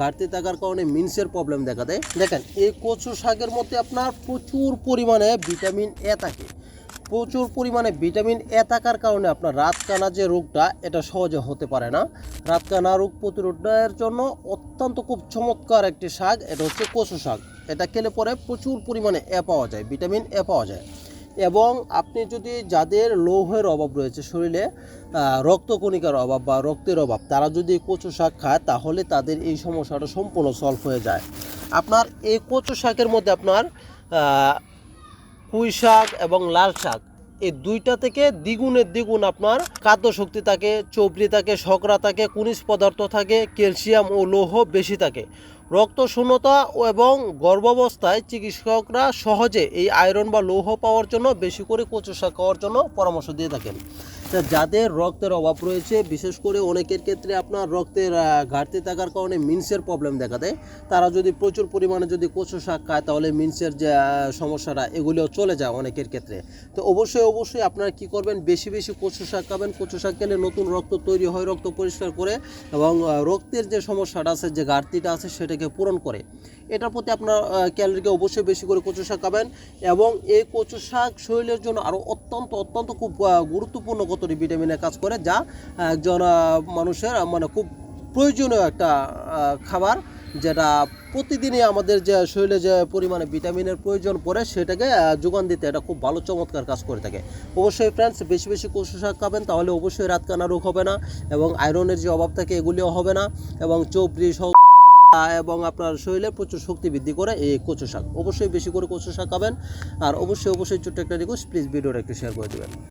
ঘাটতি থাকার কারণে মিনসের প্রবলেম দেখা দেয়। দেখেন, এই কচু শাকের মধ্যে আপনার প্রচুর পরিমাণে ভিটামিন এ থাকে। প্রচুর পরিমাণে ভিটামিন এ থাকার কারণে আপনার রাতকানা যে রোগটা, এটা সহজে হতে পারে না। রাতকানা রোগ প্রতিরোধের জন্য অত্যন্ত খুব চমৎকার একটি শাক, এটা হচ্ছে কচু শাক। এটা খেলে পরে প্রচুর পরিমাণে এ পাওয়া যায় ভিটামিন এ পাওয়া যায়। এবং আপনি যদি যাদের লৌহের অভাব রয়েছে শরীরে রক্তকণিকার অভাব বা রক্তের অভাব, তারা যদি কচু শাক খায়, তাহলে তাদের এই সমস্যাটা সম্পূর্ণ সলভ হয়ে যায়। আপনার এই কচু শাকের মধ্যে আপনার কুই শাক এবং লাল শাক এই দুইটা থেকে দ্বিগুণের দ্বিগুণ আপনার খাদ্য শক্তি থাকে চবরি থাকে শকরা থাকে, খনিজ পদার্থ থাকে, ক্যালসিয়াম ও লৌহ বেশি থাকে। রক্ত শূন্যতা এবং গর্ভাবস্থায় চিকিৎসকরা সহজে এই আয়রন বা লৌহ পাওয়ার জন্য, বেশি করে কচু শাক খাওয়ার জন্য পরামর্শ দিয়ে থাকেন। যাদের রক্তের অভাব রয়েছে, বিশেষ করে অনেকের ক্ষেত্রে আপনার রক্তের ঘাটতি থাকার কারণে মিনসের প্রবলেম দেখা দেয়। তারা যদি প্রচুর পরিমাণে যদি কচু শাক খায়, তাহলে মিনসের যে সমস্যাটা, এগুলিও চলে যায় অনেকের ক্ষেত্রে। তো অবশ্যই অবশ্যই আপনারা কি করবেন? বেশি বেশি কচু শাক খাবেন। কচু শাক খেলে নতুন রক্ত তৈরি হয়, রক্ত পরিষ্কার করে এবং রক্তের যে সমস্যাটা আছে, যে ঘাটতিটা আছে, সেটাকে পূরণ করে। এটার প্রতি আপনার ক্যালোরিকে অবশ্যই বেশি করে কচু শাক খাবেন এবং এই কচু শাক শরীরের জন্য আরও অত্যন্ত অত্যন্ত খুব গুরুত্বপূর্ণ গুরুত্বপূর্ণ কতটি ভিটামিনের কাজ করে, যা একজন মানুষের মানে খুব প্রয়োজনীয় একটা খাবার, যেটা প্রতিদিনই আমাদের যে শরীরে যে পরিমাণে ভিটামিনের প্রয়োজন পড়ে, সেটাকে যোগান দিতে এটা খুব ভালো, চমৎকার কাজ করে থাকে। অবশ্যই ফ্রেন্ডস বেশি বেশি কচু শাক খাবেন, তাহলে অবশ্যই রাতকানা রোগ হবে না, এবং আয়রনের যে অভাব থাকে, এগুলিও হবে না, এবং চৌপড়ি সহ, এবং আপনার শরীরে প্রচুর শক্তি বৃদ্ধি করে এই কচু শাক। অবশ্যই বেশি করে কচু শাক খাবেন, আর অবশ্যই অবশ্যই ছোট্ট একটা রিকোয়েস্ট প্লিজ ভিডিওটা একটু শেয়ার করে দেবেন।